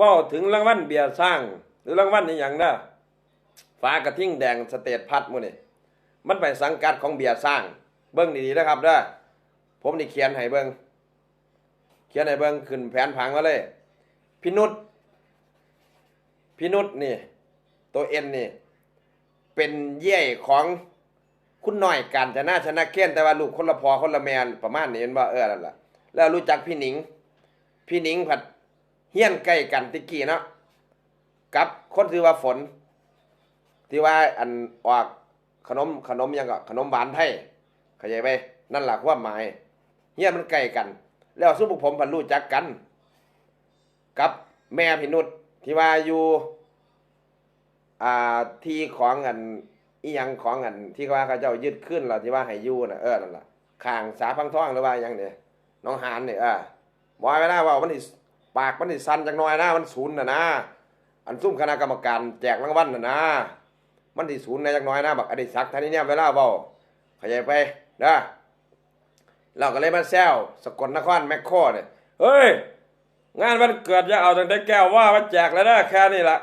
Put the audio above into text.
ว่าถึงรางวัลเบียร์สร้าง หรือรางวัลนี่อย่างนะฟ้ากระทิ่งแดงสเตทพัดมื้นี่มันไปสังกัดของเบียร์สร้าง เบิ่งดีๆนะครับเด้อผมนี่เขียนให้เบิ่งเขียนให้เบิ่งขึ้นแผนผังมาเลย พินุษพินุษนี่ ตัวเอ็นนี่ เป็นเย่ยของคุณหน่อยการจะน่าชนะเค้นแต่ว่าลูกคนละพอคนละแมนประมาณนี้เห็นว่าเออนั่นล่ะแล้วรู้จักพี่หนิง พี่หนิงผัด เฮี้ยนใกล้กันติกี้เนาะกับคนที่ว่าฝน ที่ว่าอันออกขนมขนมยังก็ขนมหวานไทยเข้าใจไหมนั่นแหละความหมายเฮี้ยนมันใกล้กัน แล้วสุภผมผันรู้จักกัน กับแม่พินุษที่ว่าอยู่อ่าที่ของอันอียังของอันที่ว่าเขาเจ้ายึดขึ้นเราที่ว่าให้ยู่น่ะเออนั่นแหละข้างสาพังท่องหรือว่ายังเนี่ยน้องหานเนี่ยเออบอกไว้นะว่ามัน ปากมันที่สั้นจังน้อยนะมันศูนย์นะนะอันซุ่มคณะกรรมการแจกรางวัลนะนะมันที่ศูนย์ในจังน้อยนะบักอดีศักดิ์ท่านนี้เนี่ยเวลาเบาขยายไปนะเราก็เลยมาแซวสกลนครแมคโครเนี่ยเฮ้ย งานวันเกิดจะเอาจังแต่แก้วว่ามาแจกแล้วนะแค่นี้ละ